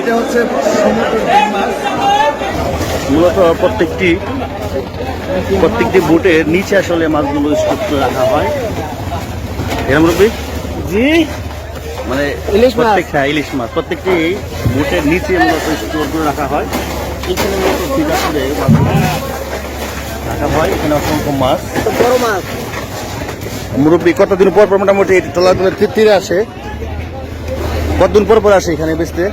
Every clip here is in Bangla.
এটা হচ্ছে মূলত প্রত্যেকটি প্রত্যেকটি বোটের নিচে আসলে মাছগুলো স্টোর করে রাখা হয়। এরকম রূপে? জি। মানে ইলিশ মাছ। প্রত্যেক হ্যাঁ ইলিশ মাছ। প্রত্যেকটি বোটের নিচে মূলত স্টোর করে রাখা হয়। এখানে মূলত রাখা হয়। এখানে অসংখ্য মাছ। বড় মাছ। মুরব্বী কতদিন পর পর মোটামুটি ট্রলারগুলো তীর- আসে? কতদিন পর পর আসে এখানে বেচতে?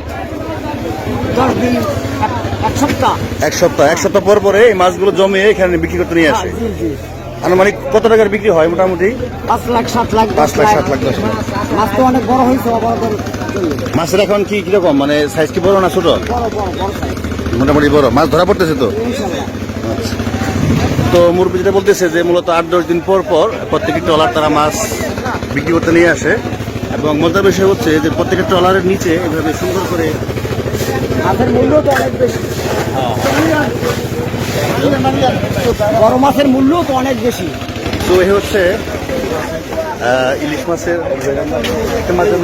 এক- সপ্তাহ। এক সপ্তাহ এক সপ্তাহ পর পরে এই মাছগুলো জমে এখানে বিক্রি করতে নিয়ে আসে। জি আনুমানিক কত টাকার বিক্রি হয় মোটামুটি? পাঁচ লাখ সাত লাখ পাঁচ লাখ সাত লাখ দশ লাখ। মাছ তো অনেক বড় হয়েছে মাছের এখন কি কীরকম? মানে সাইজ কি বড় না ছোট? মোটামুটি বড়। মাছ ধরা পড়তেছে তো? আচ্ছা। তো মুরব্বী যেটা বলতেছে যে মূলত আট দশ দিন পর পর প্রত্যেকটি ট্রলার তারা মাছ বিক্রি করতে নিয়ে আসে। এবং মজার বিষয় হচ্ছে যে প্রত্যেকটি ট্রলারের নিচে এভাবে সুন্দর করে মাছের মূল্য তো অনেক বেশি। বড় মাছের মূল্য তো অনেক বেশি। তো এই হচ্ছে ইলিশ মাছের মাছের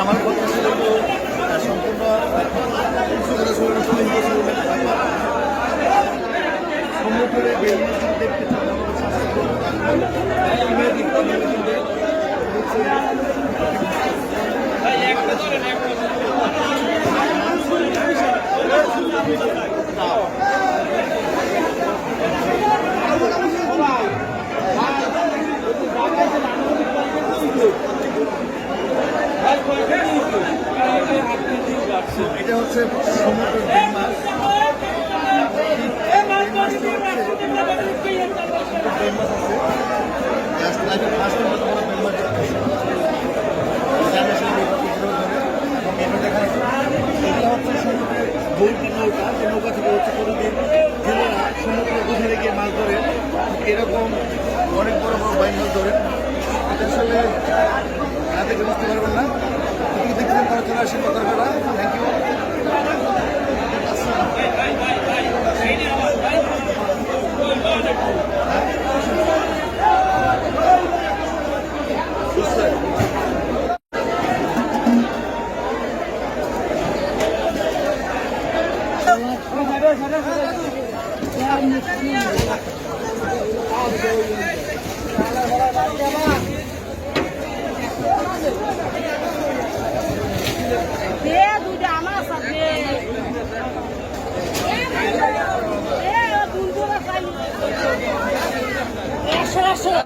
আমার কথা ছিল সম্পূর্ণ সুন্দর সুন্দর সুন্দর সুন্দর সমুদ্রে বেরিয়ে যদি দেখতে চান আমাদের স্বাস্থ্য ইমেজিং ইমেজিং এটা হচ্ছে সমুদ্র ডিম মাছ ডিম মাছ আছে জাস্ট লাইক ফার্স্ট টাইম আমরা ডিম মাছ দেখতেছি জানা সেই বিভাগগুলো ধরে এবং এটা দেখা যাচ্ছে এটা হচ্ছে সমুদ্রের বইটি নৌকা যে নৌকা থেকে হচ্ছে প্রতিদিন জেলেরা সমুদ্রে গুছারে গিয়ে মাছ ধরে এরকম অনেক বড় বড় বাইন ধরে এটা আসলে না দেখে বুঝতে পারবেন না এটি দেখবেন পরে চলে আসি কথাটা থ্যাংক ইউ